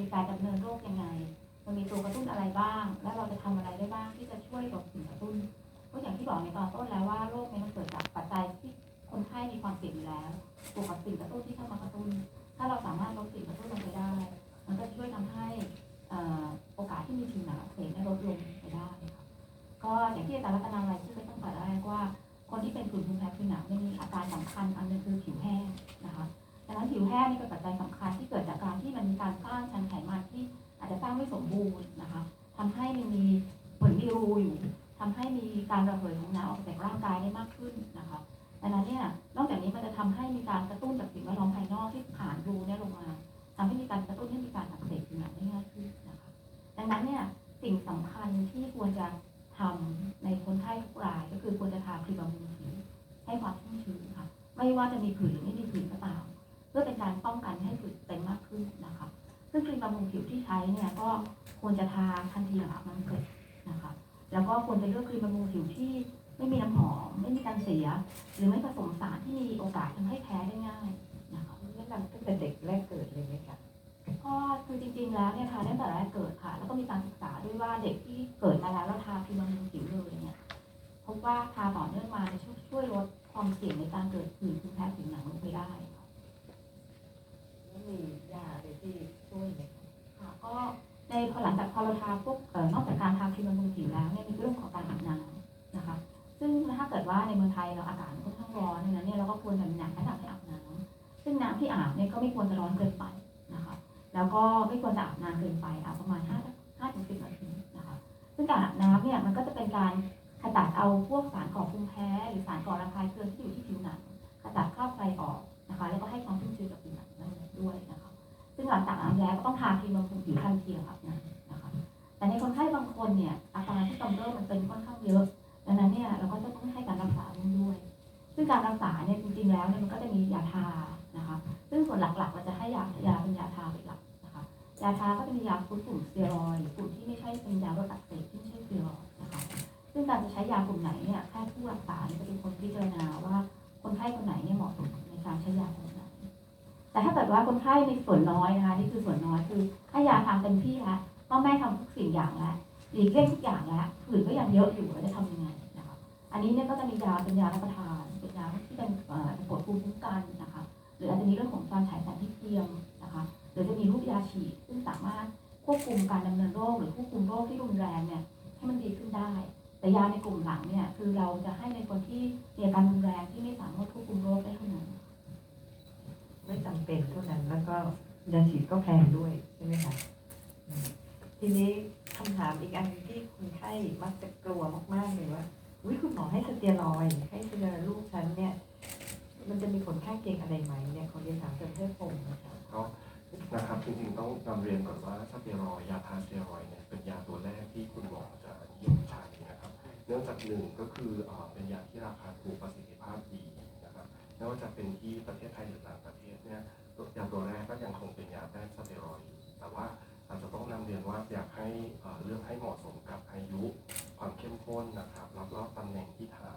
มีการดำเนินโรคยังไง มันมีตัวกระตุ้นอะไรบ้าง แล้วเราจะทำอะไรได้บ้างที่จะช่วยลดสิ่งกระตุ้นเพราะอย่างที่บอกในตอนต้นแล้วว่าโรคนี้มันเกิดจากปัจจัยที่คนไข้มีความเสี่ยงอยู่แล้วบวกกับสิ่งกระตุ้นที่เข้ามากระตุ้น ถ้าเราสามารถลดสิ่งกระตุ้นลงไปได้ มันก็จะช่วยทำให้อ่อโอกาสที่มีผิวหนังอักเสี่ยลดลงไปได้ค่ะก็อย่างที่อาจารย์รัตนาลัยพูดไปตั้งแต่แรกว่า คนที่เป็นผื่นภูมิแพ้ผิวหนังมีอาการสำคัญอันนึงคือผิวแห้งนะคะ วแห้งนี่เป็นปัจจัยสำคัญที่เกิดจากการที่มันมีการสร้างชั้นไขมันที่อาจจะสร้างไม่สมบูรณ์นะคะทำให้มันมีเหมือนมีรูอยู่ทำให้มีการระเหยของน้ำออกจากร่างกายได้มากขึ้นนะคะดังนั้นเนี่ยนอกจากนี้มันจะทำให้มีการกระตุ้นจากสิ่งแวดล้อมภายนอกที่ผ่านรูเนี่ยลงมาทำให้มีการกระตุ้นให้มีการอักเสบผิวหนังได้ง่ายขึ้นนะคะ ดังนั้นเนี่ยสิ่งสำคัญที่ควรจะทำในคนไข้ทุกราย ก็คือควรจะทาครีมบำรุงผิวให้ความชุ่มชื้นค่ะ ไม่ว่าจะมีผื่นหรือไม่มีผื่นก็ตาม เพื่อเป็นการป้องกันไม่ให้ผื่นเป็นมากขึ้นนะคะ ซึ่งครีมบำรุงผิวที่ใช้เนี่ยก็ควรจะทาทันทีหลังอาบน้ำเสร็จนะคะ แล้วก็ควรจะเลือกครีมบำรุงผิวที่ไม่มีน้ำหอม ไม่มีการเสีย หรือไม่ผสมสารที่มีโอกาสทำให้แพ้ได้ง่ายนะคะแนะนำตั้งแต่เด็กแรกเกิดเลยไหมคะก็คือจริงๆแล้วเนี่ยทาตั้งแต่แรกเกิดค่ะ แล้วก็มีการศึกษาด้วยว่าเด็กที่เกิดมาแล้วแล้วทาครีมบำรุงผิวเลยเนี่ยพบว่าทาต่อเนื่องมาจะช่วยช่วยลดความเสี่ยงในการเกิดผื่นภูมิแพ้ผิวหนังลงไปได้ค่ะแล้ว มียาอะไรที่ช่วยไหมคะค่ะก็ในพอหลังจากพอเราทาพวกนอกจากการทาครีมบำรุงผิวแล้วเนี่ยมีเรื่องของการอาบน้ำนะคะ ซึ่งถ้าเกิดว่าในเมืองไทยเราอากาศค่อนข้างร้อนนั้นเนี่ยเราก็ควรจะมีน้ำแนะนำให้อาบน้ำซึ่งน้ำที่อาบเนี่ยก็ไม่ควรจะร้อนเกินไปนะคะ แล้วก็ไม่ควรจะอาบนานเกินไปอาบประมาณ5 5ถึง10นาทีนะคะซึ่งการอาบน้ำเนี่ยมันก็จะเป็นการขจัดเอาพวกสารก่อภูมิแพ้ หรือสารก่อระคายเคืองที่อยู่ที่ บแล้วก็ต้องทาครีมบำรุงผิวทันทีหลังอาบ แต่ถ้าเกิดว่าคนไข้ในส่วนน้อยนะคะนี่คือส่วนน้อยคือให้ยาทางเต็มที่แล้วพ่อแม่ทำทุกสิ่งอย่างแล้วหลีกเลี่ยงทุกอย่างแล้วผื่นก็ยังเยอะอยู่เราจะทำยังไงนะคะอันนี้เนี่ยก็จะมียาเป็นยารับประทานเป็นยาที่เป็นปวดภูมิคุ้มกันนะคะหรืออาจจะมีเรื่องของการฉายแสงที่เทียมนะคะหรือจะมีรูปยาฉีดซึ่งสามารถควบคุมการดำเนินโรคหรือควบคุมโรคที่รุนแรงเนี่ยให้มันดีขึ้นได้ แต่ยาในกลุ่มหลังเนี่ยคือเราจะให้ในคนที่มีอาการรุนแรงที่ไม่สามารถควบคุมโรคได้เท่านั้น ไม่จำเป็นเท่านั้น แล้วก็ยาฉีดก็แพงด้วยใช่ไหมคะทีนี้คำถามอีกอันที่คนไข้มักจะกลัวมากๆเลยว่าวิคุณหมอให้สเตียรอยให้สเตียรอยลูกฉันเนี่ย มันจะมีผลข้างเคียงอะไรไหมเนี่ยขอเรียนถามอาจารย์เพื่อพงศ์นะคะก็นะครับจริงๆต้องนำเรียนก่อนว่าสเตียรอยยาทาสเตียรอยเนี่ยเป็นยาตัวแรกที่คุณหมอจะนิยมใช้นะครับ เนื่องจากหนึ่งก็คือเป็นยาที่ราคาถูกประสิทธิภาพดี ไม่ว่าจะเป็นที่ประเทศไทยหรือต่างประเทศเนี่ยยาตัวแรกก็ยังคงเป็นยาแต้สเตียรอยด์แต่ว่าอาจจะต้องนำเรียนว่าอยากให้เลือกให้เหมาะสมกับอายุ ความเข้มข้นนะครับแล้วก็ตำแหน่งที่ทา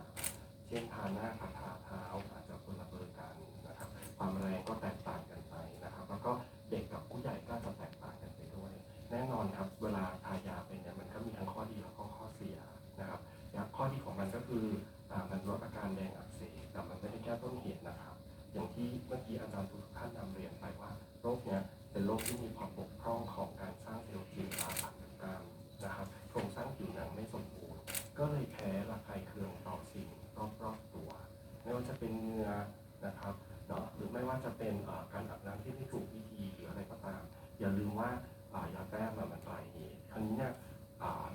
เช่นทาหน้ากับทาเท้าอาจจะคนละเบอร์กันนะครับ ความแรงก็แตกต่างกันไปนะครับ แล้วก็เด็กกับผู้ใหญ่ก็จะแตกต่างกันไปด้วย แน่นอนครับเวลาทายาไปเนี่ยมันก็มีทั้งข้อดีแล้วก็ข้อเสียนะครับยาข้อดีของมันก็คือมันลดอาการแดงอัก อย่างที่เมื่อกี้อาจารย์ทุกท่านนำเรียนไปว่าโรคเนี้ยเป็นโรคที่มีความบกพร่องของการสร้างเซลล์ผิวตาผ่านกลามนะครับโครงสร้างผิวหนังไม่สมบูรณ์ ก็เลยแพ้ระคายเคืองต่อสิ่งรอบๆตัว ไม่ว่าจะเป็นเหงื่อนะครับเนาะหรือไม่ว่าจะเป็นการอาบน้ำที่ไม่ถูกวิธีหรืออะไรก็ตาม อย่าลืมว่ายาแต้มมันปลายเหตุคราวนี้เนี่ย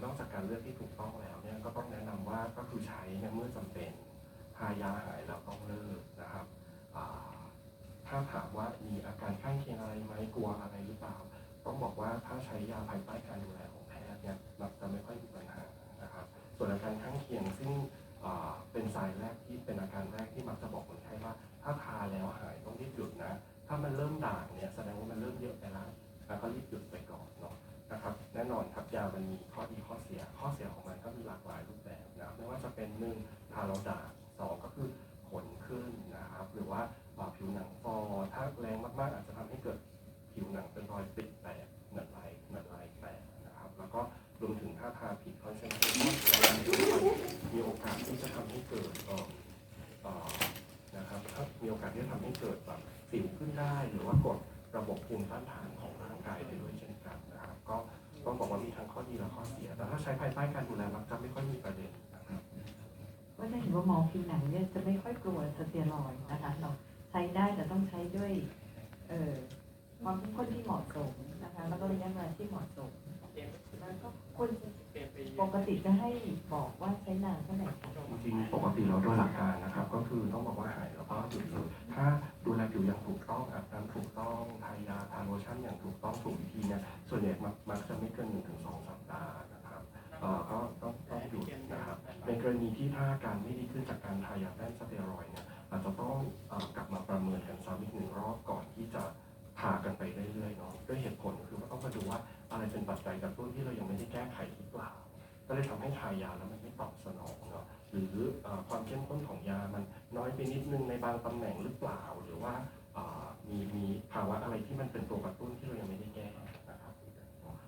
นอกจากการเลือกที่ถูกต้องแล้วเนี่ยก็ต้องแนะนำว่าก็คือใช้เนี่ยเมื่อจำเป็นทายาหาย นอนครับยามันมีข้อดีข้อเสีย ข้อเสียของมันก็มีหลากหลายรูปแบบนะครับไม่ว่าจะเป็นหนึ่งพาราด่าสองก็คือขนขึ้นนะครับ หรือว่าผิวหนังฟอถ้าแรงมากๆ อาจจะทำให้เกิดผิวหนังเป็นรอยติดแตกหนังไหลหนังไหลแตกนะครับ แล้วก็รวมถึงถ้าทาผิดคอนเซนเทรตมีโอกาสที่จะทำให้เกิดนะครับถ้ามีโอกาสที่จะทำให้เกิดแบบสิวขึ้นได้ หรือว่ากดระบบภูมิต้านทานของร่างกายไปด้วยเช่นกันนะครับก็ ต้องบอกว่ามีทั้งข้อดีและข้อเสีย แต่ถ้าใช้ภายใต้การดูแลมักจะไม่ค่อยมีประเด็นนะครับก็จะเห็นว่าหมอผิวหนังเนี่ยจะไม่ค่อยกลัวสเตียรอยด์นะคะเราใช้ได้แต่ต้องใช้ด้วยเอ่อความเข้มข้นที่เหมาะสมนะคะแล้วก็ระยะเวลาที่เหมาะสมแล้วก็ควรจะปกติจะให้บอกว่าใช้นานเท่าไหร่คะจริงๆปกติเราโดยหลักการนะครับ ก็คือต้องบอกว่าหายแล้วก็หยุดเลยถ้าดูแลผิวอย่างถูกต้องอาบน้ำถูกต้องทายาทาโล ชั่นอย่างถูกต้องถูกวิธีเนี่ยส่วนใหญ่มักมักจะไม่เกินหนึ่งถึงสองสัปดาห์นะครับเอ่อก็ต้องต้องหยุดนะครับในกรณีที่ถ้าอาการไม่ดีขึ้นจากการทายาแป้นสเตียรอยด์เนี่ยอาจจะต้องเอ่อกลับมาประเมินกันซ้ำอีกหนึ่งรอบก่อนที่จะพากันไปเรื่อยๆเนาะด้วยเหตุผลคือว่าต้องมาดูว่าอะไรเป็นปัจจัยกระตุ้นที่เรายังไม่ได้แก้ไขหรือเปล่า ก็เลยทำให้ทายาแล้วมันไม่ตอบสนองเนาะหรือความเข้มข้นของยามันน้อยไปนิดนึงในบางตำแหน่งหรือเปล่า หรือว่ามีมีาวะอะไรที่มันเป็นตัวกระตุ้นที่เรายังไม่ได้แก้นะครับ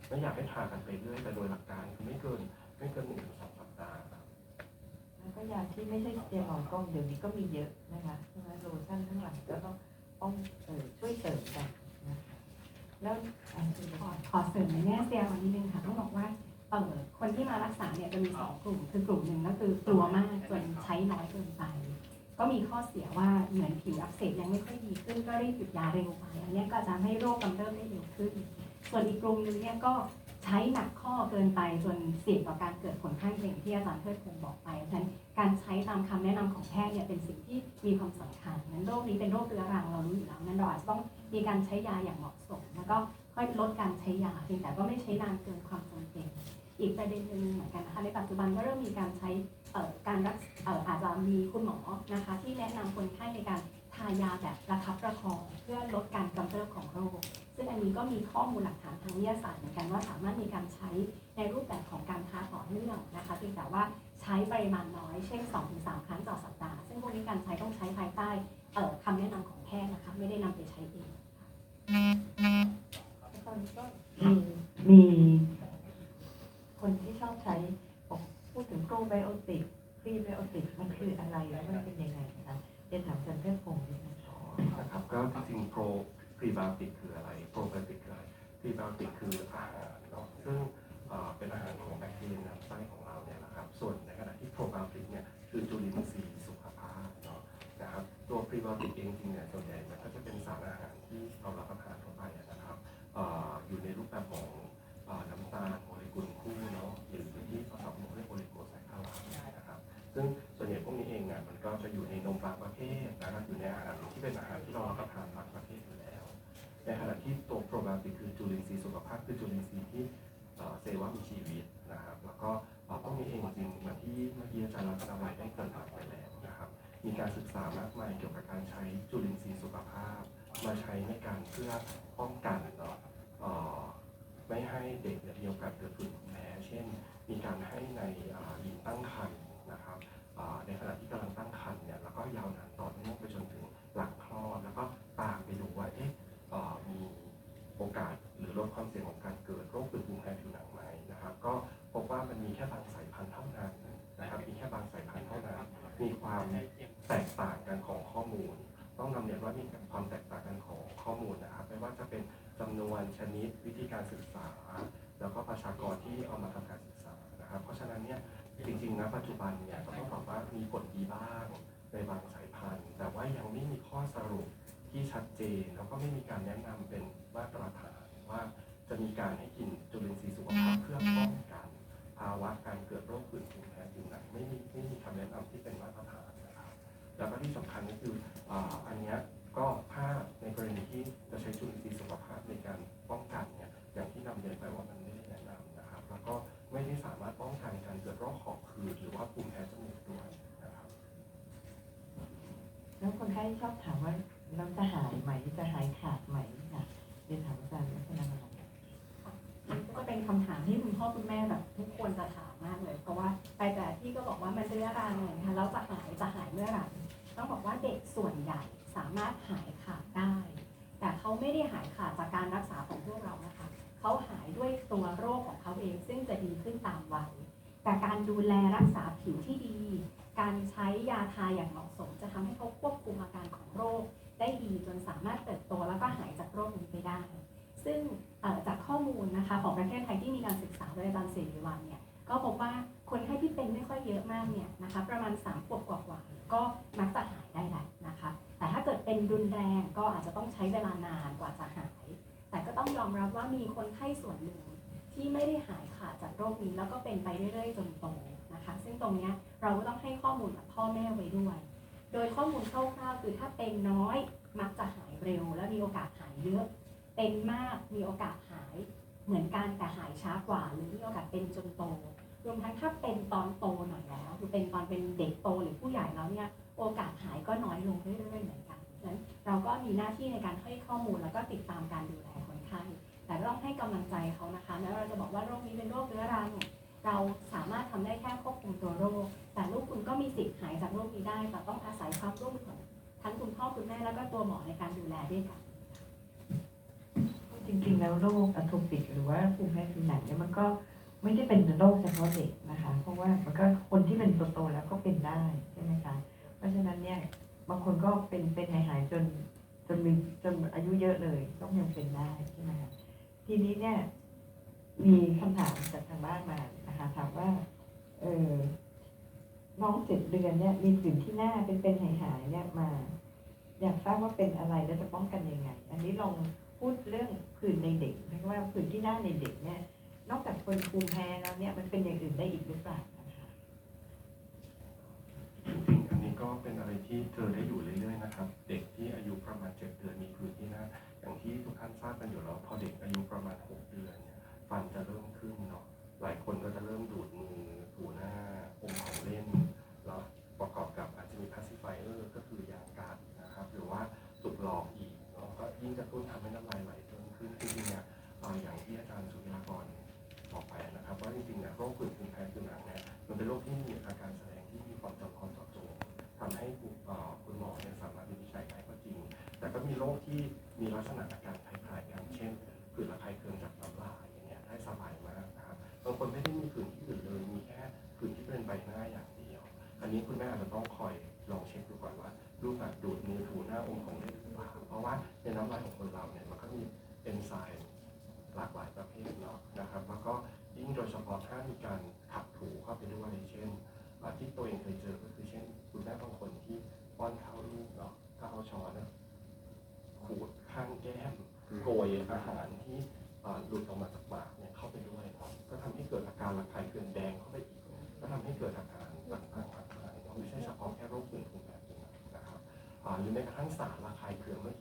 ไม่อยากให้ทากันไปเรื่อยแต่โดยหลักการคือไม่เกินไม่เกินหนึ่งถึงสองสัปดาห์ครับแล้วก็ยาที่ไม่ใช่เตียรอยด์ก็เดี๋ยวนี้ก็มีเยอะนะคะใช่ไหมโลชั่นทั้งหลายก็ต้องต้องเออช่วยเสริมกันนะคะแล้วอันที่ขอขอเสริมในแง่เซียวันนิดนึงค่ะต้องบอกว่าเออคนที่มารักษาเนี่ยจะมีสองกลุ่ม คือกลุ่มหนึ่งก็คือกลัวมากจนใช้น้อยเกินไป ก็มีข้อเสียว่าเหมือนผิวอักเสบยังไม่ค่อยดีขึ้นก็รีบหยุดยาเร็วไปอันนี้ก็จะให้โรคกำเริบได้เร็วขึ้น ส่วนอีกกลุ่มนึงเนี่ยก็ใช้หนักข้อเกินไปจนเสี่ยงต่อการเกิดผลข้างเคียงที่อาจารย์เทิดพงศ์บอกไปฉะนั้นการใช้ตามคำแนะนำของแพทย์เนี่ยเป็นสิ่งที่มีความสำคัญนั้นโรคนี้เป็นโรคเรื้อรังเรารู้อยู่แล้วนั้นเราอาจจะต้องมีการใช้ยาอย่างเหมาะสม แล้วก็ค่อยลดการใช้ยาเพียงแต่ก็ไม่ใช้นานเกินความจำเป็น อีกประเด็นหนึ่งเหมือนกันนะคะในปัจจุบันก็เริ่มมีการใช้ การรักษเอ่ออาจจะมีคุณหมอนะคะที่แนะนำคนไข้ในการทายาแบบประคับประคอง เพื่อลดการกำเริบของโรค ซึ่งอันนี้ก็มีข้อมูลหลักฐานทางวิทยาศาสตร์เหมือนกันว่าสามารถมีการใช้ในรูปแบบของการทาต่อเนื่องนะคะเพียงแต่ว่าใช้ปริมาณน้อยเช่น 2-3 ครั้งต่อสัปดาห์ ซึ่งพวกนี้การใช้ต้องใช้ภายใต้เอ่อคำแนะนำของแพทย์นะคะไม่ได้นำไปใช้เองตอนนี้ก็มีมีคนที่ชอบใช้บอก พูดถึงโปรไบโอติกพรีไบโอติกมันคืออะไรแล้วมันเป็นยังไงคะเรียนถามอาจารย์เพื่อนพงศ์นิดนึงนะครับก็จริงๆโปรพรีไบโอติกคืออะไรโปรไบโอติกคืออะไรพรีไบโอติกคืออาหารเนาะซึ่งเอ่อเป็นอาหารของแบคทีเรียในลำไส้ของเรา ซึ่งส่วนใหญ่พวกนี้เองเนี่ยมันก็จะอยู่ในนมบางประเภทนะครับอยู่ในอาหารที่เป็นอาหารที่เรารับประทานบางประเภทอยู่แล้ว ในขณะที่ตัวโปรไบโอติกคือจุลินทรีย์สุขภาพคือจุลินทรีย์ที่เซลล์ว่ามีชีวิตนะครับ แล้วก็เอ่อพวกนี้เองจริงเหมือนที่เมื่อกี้อาจารย์รัตนวัยได้เกรินไปแล้วนะครับ มีการศึกษามากมายเกี่ยวกับการใช้จุลินทรีย์สุขภาพ มาใช้ในการเพื่อป้องกันเนาะไม่ให้เด็กเนี่ยมีโอกาสเกิดผื่นแพ้เช่น มีการให้ใน มีแค่บางสายพันธุ์เท่านั้นนะครับ มีแค่บางสายพันธุ์เท่านั้น มีความแตกต่างกันของข้อมูล ต้องนำเรียนว่ามีความแตกต่างกันของข้อมูลนะครับ ไม่ว่าจะเป็นจำนวนชนิดวิธีการศึกษา แล้วก็ประชากรที่เอามาทำการศึกษานะครับ เพราะฉะนั้นเนี่ยจริงๆนะปัจจุบันเนี่ยก็ต้องบอกว่ามีผลดีบ้างในบางสายพันธุ์ แต่ว่ายังไม่มีข้อสรุปที่ชัดเจน แล้วก็ไม่มีการแนะนำเป็นมาตรฐานว่าจะมีการให้กินจุลินทรีย์สุขภาพเพื่อป้อง ภาวะการเกิดโรคผื่นภูมิแพ้ผิวหนังไม่มีไม่มีคำแนะนำที่เป็นมาตรฐานนะครับแล้วก็ที่สำคัญก็คืออ่าอันเนี้ยก็ถ้าในกรณีที่จะใช้จุลินทรีย์สุขภาพในการป้องกันเนี่ยอย่างที่นำเรียนไปว่ามันไม่ได้แนะนำนะครับ แล้วก็ไม่ได้สามารถป้องกันการเกิดโรคหอบหืดหรือว่าภูมิแพ้จมูกด้วยนะครับ แล้วคนไข้ชอบถามว่าเราจะหายไหมจะหายขาดไหมค่ะเรียนถามอาจารย์ลักษณะอะไร มันก็จะ เป็นคำถามที่คุณพ่อคุณแม่แบบทุกคนจะถามมากเลย เพราะว่าไปแต่ที่ก็บอกว่ามันเรื้อรังเลยนะคะแล้วจะหายจะหายเมื่อไหร่ต้องบอกว่าเด็กส่วนใหญ่สามารถหายขาดได้ แต่เขาไม่ได้หายขาดจากการรักษาของพวกเรานะคะเขาหายด้วยตัวโรคของเขาเอง ซึ่งจะดีขึ้นตามวัยแต่การดูแลรักษาผิวที่ดี การใช้ยาทาอย่างเหมาะสม จะทำให้เขาควบคุมอาการของโรค ได้ดีจนสามารถเติบโตแล้วก็หายจากโรคนี้ไปได้ ซึ่งจากข้อมูลนะคะของประเทศไทยที่มีการศึกษาโดยอาจารย์เสรีวันเนี่ยก็พบว่าคนไข้ที่เป็นไม่ค่อยเยอะมากเนี่ยนะคะประมาณ3ขวบกว่าๆก็มักจะหายได้แหละนะคะ แต่ถ้าเกิดเป็นรุนแรงก็อาจจะต้องใช้เวลานานกว่าจะหาย แต่ก็ต้องยอมรับว่ามีคนไข้ส่วนหนึ่งที่ไม่ได้หายขาดจากโรคนี้แล้วก็เป็นไปเรื่อยๆจนโตนะคะ ซึ่งตรงเนี้ยเราก็ต้องให้ข้อมูลกับพ่อแม่ไว้ด้วย โดยข้อมูลคร่าวๆคือถ้าเป็นน้อยมักจะหายเร็ว และมีโอกาสหายเยอะ เป็นมากมีโอกาสหายเหมือนกันแต่หายช้ากว่า หรือมีโอกาสเป็นจนโต รวมทั้งถ้าเป็นตอนโตหน่อยแล้วคือเป็นตอนเป็นเด็กโตหรือผู้ใหญ่แล้วเนี่ยโอกาสหายก็น้อยลงเรื่อยๆเหมือนกันฉะนั้นเราก็มีหน้าที่ในการให้ข้อมูลแล้วก็ติดตามการดูแลคนไข้แต่ต้องให้กำลังใจเขานะคะแม้ว่าเราจะบอกว่าโรคนี้เป็นโรคเรื้อรังเราสามารถทำได้แค่ควบคุมตัวโรค แต่ลูกคุณก็มีสิทธิ์หายจากโรคนี้ได้ แต่ต้องอาศัยความร่วมมือของทั้งคุณพ่อคุณแม่แล้วก็ตัวหมอในการดูแลด้วยกัน จริงๆแล้วโรคอะโทปิกหรือว่าภูมิแพ้ผิวหนังเนี่ยมันก็ไม่ได้เป็นโรคเฉพาะเด็กนะคะ เพราะว่ามันก็คนที่เป็นโตๆแล้วก็เป็นได้ใช่ไหมคะเพราะฉะนั้นเนี่ยบางคนก็เป็นเป็นหายหายๆจนจนมีจนอายุเยอะเลยต้องยังเป็นได้ใช่ไหมคะทีนี้เนี่ยมีคำถามจากทางบ้านมานะคะถามว่าเออน้องเจ็ดเดือนเนี่ยมีผื่นที่หน้าเป็นเป็นหายหายๆเนี่ยมา อยากทราบว่าเป็นอะไรแล้วจะป้องกันยังไง อันนี้ลอง พูดเรื่องผื่นในเด็กนะว่าผื่นที่หน้าในเด็กเนี่ย นอกจากคนภูมิแพ้แล้วเนี่ยมันเป็นอย่างอื่นได้อีกหรือเปล่าคะจริงๆอันนี้ก็เป็นอะไรที่เจอได้อยู่เรื่อยๆนะครับ เด็กที่อายุประมาณ7เดือนมีผื่นที่หน้าอย่างที่ทุกท่านทราบกันอยู่แล้วพอเด็กอายุประมาณ6เดือนเนี่ยฟันจะเริ่มขึ้นเนาะหลายคนก็จะเริ่มดูด โรคที่มีลักษณะอาการคล้ายๆกันเช่นผื่นระคายเคืองจากน้ำลายอย่างเงี้ยได้สบายมากนะครับบางคนไม่ได้มีผื่นที่อื่นเลยมีแค่ผื่นที่เป็นใบหน้าอย่างเดียว อันนี้คุณแม่อาจจะต้องคอยลองเช็คดูก่อนว่าลูกอาจดูดมือถูหน้าอมของเล่นหรือเปล่าเพราะว่าในน้ำลายของ อาหารที่หลุดออกมาจากปากเนี่ยเข้าไปด้วยก็ทำให้เกิดอาการระคายเคืองแดงเข้าไปอีกก็ทำให้เกิดอาการต่างๆมากมายเนาะไม่ใช่เฉพาะแค่โรคผื่นภูมิแพ้ผิวหนังนะครับหรือแม้กระทั่งสารระคายเคืองเมื่อ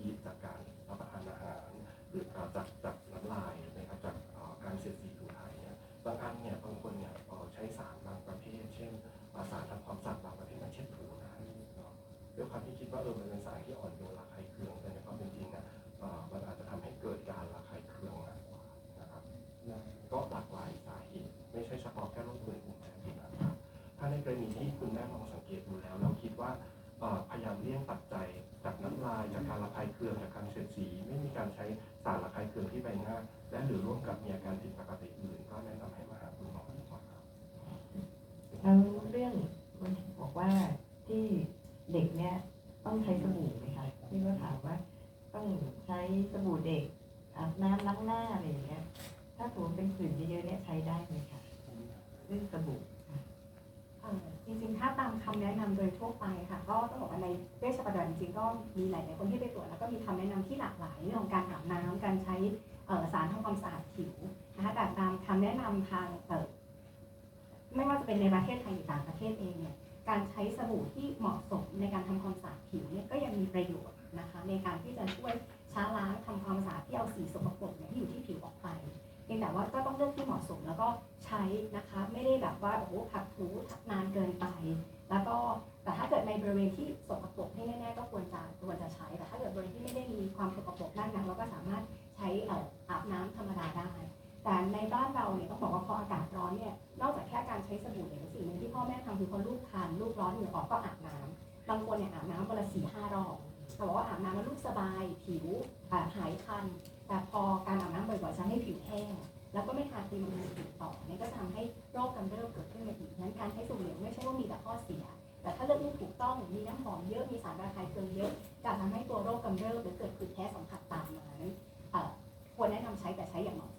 สี ไม่มีการใช้สารระคายเคืองที่ใบหน้า และหรือร่วมกับมีอาการผิดปกติอื่น ก็แนะนำให้มาหาคุณหมอดีกว่าครับแล้วเรื่องมันบอกว่าที่เด็กเนี่ยต้องใช้สบู่ไหมคะที่ว่าถามว่า ต้องใช้สบู่เด็กอาบน้ำล้างหน้าอะไรอย่างเงี้ย ถ้าสมมติเป็นผื่นเยอะๆเนี่ยใช้ได้ไหมคะเรื่องสบู่ ไปค่ะ ก็ต้องบอกว่าในเวชศาสตร์จริงก็มีหลายๆคนที่ไปตรวจแล้วก็มีคำแนะนำที่หลากหลายเรื่องของการอาบน้ำการใช้สารทำความสะอาดผิวนะคะแต่ตามคำแนะนำทางเอ่อไม่ว่าจะเป็นในประเทศไทยหรือต่างประเทศเองเนี่ยการใช้สบู่ที่เหมาะสมในการทำความสะอาดผิวเนี่ยก็ยังมีประโยชน์นะคะในการที่จะช่วยช้าล้างทำความสะอาดที่เอาสีสกปรกเนี่ยที่อยู่ที่ผิวออกไปเพียงแต่ว่าก็ต้องเลือกที่เหมาะสมแล้วก็ใช้นะคะไม่ได้แบบว่าโอ้โหขัดถูนานเกินไป แล้วก็แต่ถ้าเกิดในบริเวณที่สกปรกให้แน่ๆก็ควรจะควรจะใช้ แต่ถ้าเกิดบริเวณที่ไม่ได้มีความสกปรกมากนักเราก็สามารถใช้อาบน้ำธรรมดาได้ แต่ในบ้านเราเนี่ยต้องบอกว่าพออากาศร้อนเนี่ยนอกจากแค่การใช้สบู่เนี่ยสิ่งหนึ่งที่พ่อแม่ทำคือพอลูกทานลูกร้อนเหงื่อออกก็อาบน้ำบางคนเนี่ยอาบน้ำวันละสี่ห้ารอบแต่บอกว่าอาบน้ำแล้วลูกสบาย ผิวหายคัน แต่พอการอาบน้ำบ่อยๆจะให้ผิวแห้ง แล้วก็ไม่ทานตีมันติดต่อนี่ก็จะทำให้โรคกำเริบเกิดขึ้นมาอีกนั้นการใช้สูบเหลวไม่ใช่ว่ามีแต่ข้อเสีย แต่ถ้าเลือกไม่ถูกต้องมีน้ำหอมเยอะมีสารระคายเคืองเยอะจะทำให้ตัวโรคกำเริบหรือเกิดผื่นแพ้สัมผัสตามมาควรแนะนำใช้แต่ใช้อย่างเหมาะส